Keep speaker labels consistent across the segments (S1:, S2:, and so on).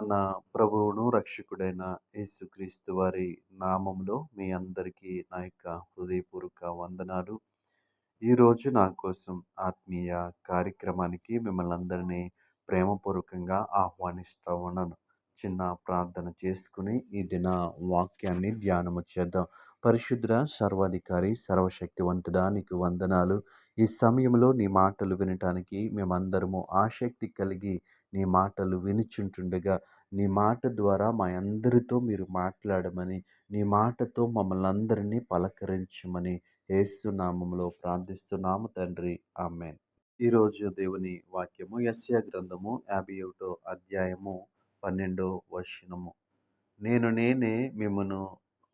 S1: మన ప్రభువును రక్షకుడైన యేసుక్రీస్తు వారి నామంలో మీ అందరికీ నా యొక్క హృదయపూర్వక వందనాలు. ఈరోజు నా కోసం ఆత్మీయ కార్యక్రమానికి మిమ్మల్ని అందరినీ ప్రేమపూర్వకంగా ఆహ్వానిస్తూ ఉన్నాను. చిన్న ప్రార్థన చేసుకుని ఈ దిన వాక్యాన్ని ధ్యానము చేద్దాం. పరిశుద్ర సర్వాధికారి సర్వశక్తివంతుడా నీకు వందనాలు. ఈ సమయంలో నీ మాటలు వినటానికి మేమందరము ఆసక్తి కలిగి నీ మాటలు వినుచుంటుండగా నీ మాట ద్వారా మా అందరితో మీరు మాట్లాడమని నీ మాటతో మమ్మల్ని అందరినీ పలకరించమని ఏసునామంలో ప్రార్థిస్తున్నాము తండ్రి. ఆమెన్. ఈరోజు దేవుని వాక్యము యస్య గ్రంథము యాభై ఒకటో అధ్యాయము పన్నెండో వర్షనము నేను నేనే మిమ్మను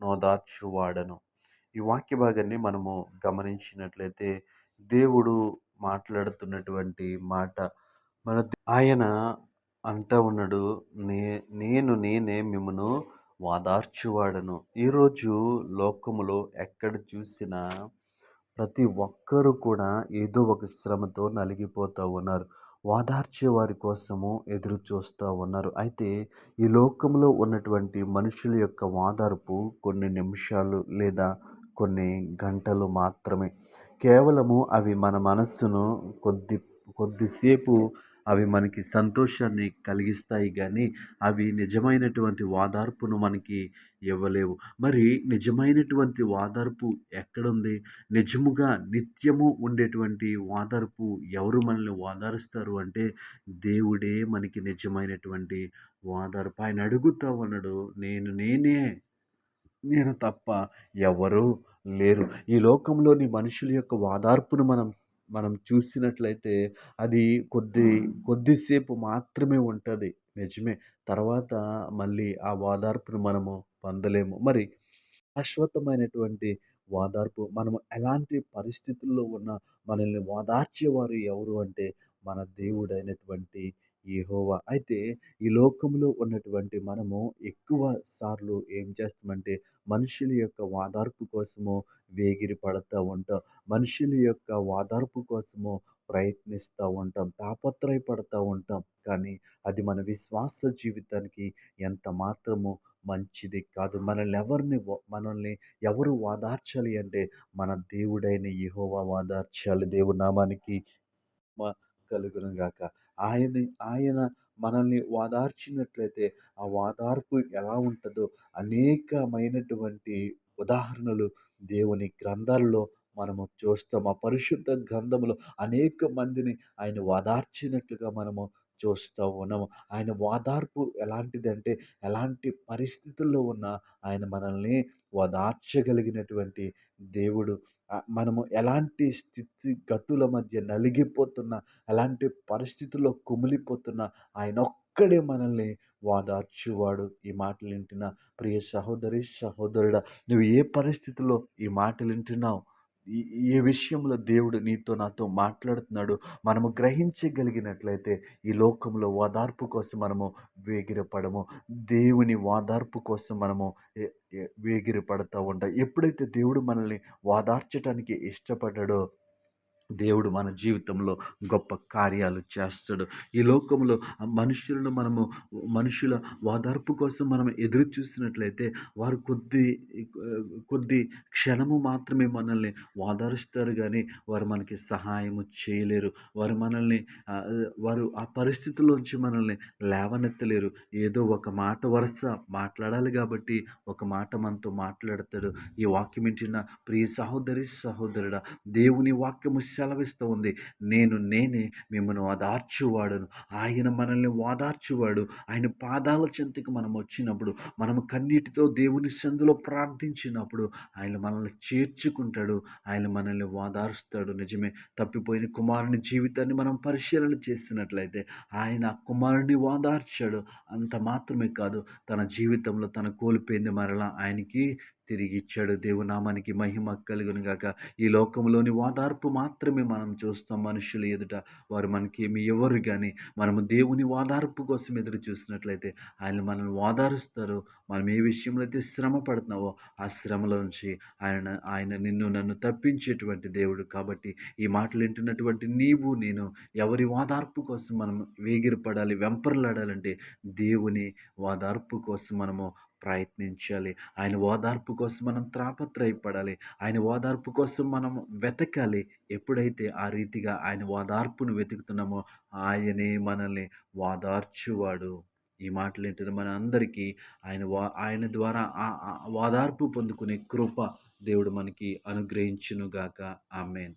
S1: నోదార్చువాడను ఈ వాక్య భాగాన్ని మనము గమనించినట్లయితే దేవుడు మాట్లాడుతున్నటువంటి మాట. మన ఆయన అంటా ఉన్నాడు నే నేను నేనే మిమ్మను వాదార్చువాడను. ఈరోజు లోకములో ఎక్కడ చూసినా ప్రతి ఒక్కరూ కూడా ఏదో ఒక శ్రమతో నలిగిపోతూ ఉన్నారు. వాదార్చే వారి కోసము ఎదురు చూస్తూ ఉన్నారు. అయితే ఈ లోకంలో ఉన్నటువంటి మనుషుల యొక్క వాదార్పు కొన్ని నిమిషాలు లేదా కొన్ని గంటలు మాత్రమే. కేవలము అవి మన మనస్సును కొద్ది కొద్దిసేపు అవి మనకి సంతోషాన్ని కలిగిస్తాయి కానీ అవి నిజమైనటువంటి వాదార్పును మనకి ఇవ్వలేవు. మరి నిజమైనటువంటి వాదార్పు ఎక్కడుంది? నిజముగా నిత్యము ఉండేటువంటి వాదార్పు ఎవరు మనల్ని వాదారుస్తారు అంటే దేవుడే మనకి నిజమైనటువంటి వాదార్పు. ఆయన అడుగుతా ఉన్నాడు నేను నేనే నేను తప్ప ఎవరు లేరు. ఈ లోకంలోని మనుషుల యొక్క వాదార్పును మనం మనం చూసినట్లయితే అది కొద్ది కొద్దిసేపు మాత్రమే ఉంటుంది. నిజమే. తర్వాత మళ్ళీ ఆ ఓదార్పును మనము పొందలేము. మరి శాశ్వతమైనటువంటి ఓదార్పు మనము ఎలాంటి పరిస్థితుల్లో ఉన్న మనల్ని ఓదార్చేవారు ఎవరు అంటే మన దేవుడైనటువంటి యహోవా. అయితే ఈ లోకంలో ఉన్నటువంటి మనము ఎక్కువ సార్లు ఏం చేస్తామంటే మనుషుల యొక్క వాదార్పు కోసము వేగిరి పడుతూ ఉంటాం. మనుషుల యొక్క వాదార్పు కోసము ప్రయత్నిస్తూ ఉంటాం. తాపత్రయపడుతూ ఉంటాం. కానీ అది మన విశ్వాస జీవితానికి ఎంత మాత్రము మంచిది కాదు. మనల్ని ఎవరిని మనల్ని ఎవరు వాదార్చాలి అంటే మన దేవుడైన యహోవా వాదార్చాలి దేవునామానికి నామానికి. కలుగును గాక. ఆయన ఆయన మనల్ని వాదార్చినట్లయితే ఆ వాదార్పు ఎలా ఉంటుందో అనేకమైనటువంటి ఉదాహరణలు దేవుని గ్రంథాల్లో మనము చూస్తాం. ఆ పరిశుద్ధ గ్రంథంలో అనేక మందిని ఆయన వాదార్చినట్లుగా మనము చూస్తూ ఉన్నాము ఆయన వాదార్పు ఎలాంటిదంటే ఎలాంటి పరిస్థితుల్లో ఉన్నా ఆయన మనల్ని ఓదార్చగలిగినటువంటి దేవుడు. మనము ఎలాంటి స్థితిగతుల మధ్య నలిగిపోతున్న ఎలాంటి పరిస్థితుల్లో కుమిలిపోతున్న ఆయన ఒక్కడే మనల్ని వాదార్చువాడు ఈ మాటలు వింటున్నా ప్రియ సహోదరి సహోదరుడా నువ్వు ఏ పరిస్థితుల్లో ఈ మాటలు వింటున్నావు ఏ విషయంలో దేవుడు నీతో నాతో మాట్లాడుతున్నాడు. మనము గ్రహించగలిగినట్లయితే ఈ లోకంలో ఓదార్పు కోసం మనము వేగిరపడము. దేవుని ఓదార్పు కోసం మనము వేగిరపడతా ఉంటాం. ఎప్పుడైతే దేవుడు మనల్ని వాదార్చడానికి ఇష్టపడ్డాడో దేవుడు మన జీవితంలో గొప్ప కార్యాలు చేస్తాడు. ఈ లోకంలో మనుషులను మనము మనుషుల వాదార్పు కోసం మనం ఎదురు చూసినట్లయితే వారు కొద్ది కొద్ది క్షణము మాత్రమే మనల్ని వాదారుస్తారు కానీ వారు మనకి సహాయము చేయలేరు. వారు మనల్ని వారు ఆ పరిస్థితుల్లోంచి మనల్ని లేవనెత్తలేరు. ఏదో ఒక మాట వరుస మాట్లాడాలి కాబట్టి ఒక మాట మనతో మాట్లాడతాడు. ఈ వాక్యం వింటున్న ప్రియ సహోదరి సహోదరుడా దేవుని వాక్యము సెలవిస్తూ ఉంది నేను నేనే మిమ్మల్ని ఓదార్చువాడును. ఆయన మనల్ని ఓదార్చువాడు. ఆయన పాదాల చెంతకు మనం వచ్చినప్పుడు మనం కన్నీటితో దేవుని సందులో ప్రార్థించినప్పుడు ఆయన మనల్ని చేర్చుకుంటాడు. ఆయన మనల్ని ఓదారుస్తాడు. నిజమే తప్పిపోయిన కుమారుని జీవితాన్ని మనం పరిశీలన చేసినట్లయితే ఆయన కుమారుని ఓదార్చాడు. అంత మాత్రమే కాదు తన జీవితంలో తన కోల్పోయింది మరలా ఆయనకి తిరిగి ఇచ్చాడు దేవునామానికి మహిమ కలుగును గాక. ఈ లోకంలోని వాదార్పు మాత్రమే మనం చూస్తాం మనుషుల ఎదుట. వారు మనకి ఏమి ఎవరు కానీ మనము దేవుని వాదార్పు కోసం ఎదురు చూసినట్లయితే ఆయన మనల్ని ఓదారుస్తారు. మనం ఏ విషయంలో అయితే శ్రమ పడుతున్నావో ఆ శ్రమలో నుంచి ఆయన ఆయన నిన్ను నన్ను తప్పించేటువంటి దేవుడు కాబట్టి ఈ మాటలు వింటున్నటువంటి నీవు నేను ఎవరి వాదార్పు కోసం మనం వేగిరపడాలి వెంపర్లాడాలంటే దేవుని వాదార్పు కోసం మనము ప్రయత్నించాలి. ఆయన ఓదార్పు కోసం మనం త్రాపత్రయపడాలి. ఆయన ఓదార్పు కోసం మనం వెతకాలి. ఎప్పుడైతే ఆ రీతిగా ఆయన ఓదార్పును వెతుకుతున్నామో ఆయనే మనల్ని ఓదార్చువాడు. ఈ మాటలు ఏంటంటే మన అందరికీ ఆయన వా ఆయన ద్వారా ఓదార్పు పొందుకునే కృప దేవుడు మనకి అనుగ్రహించునుగాక. ఆమెన్.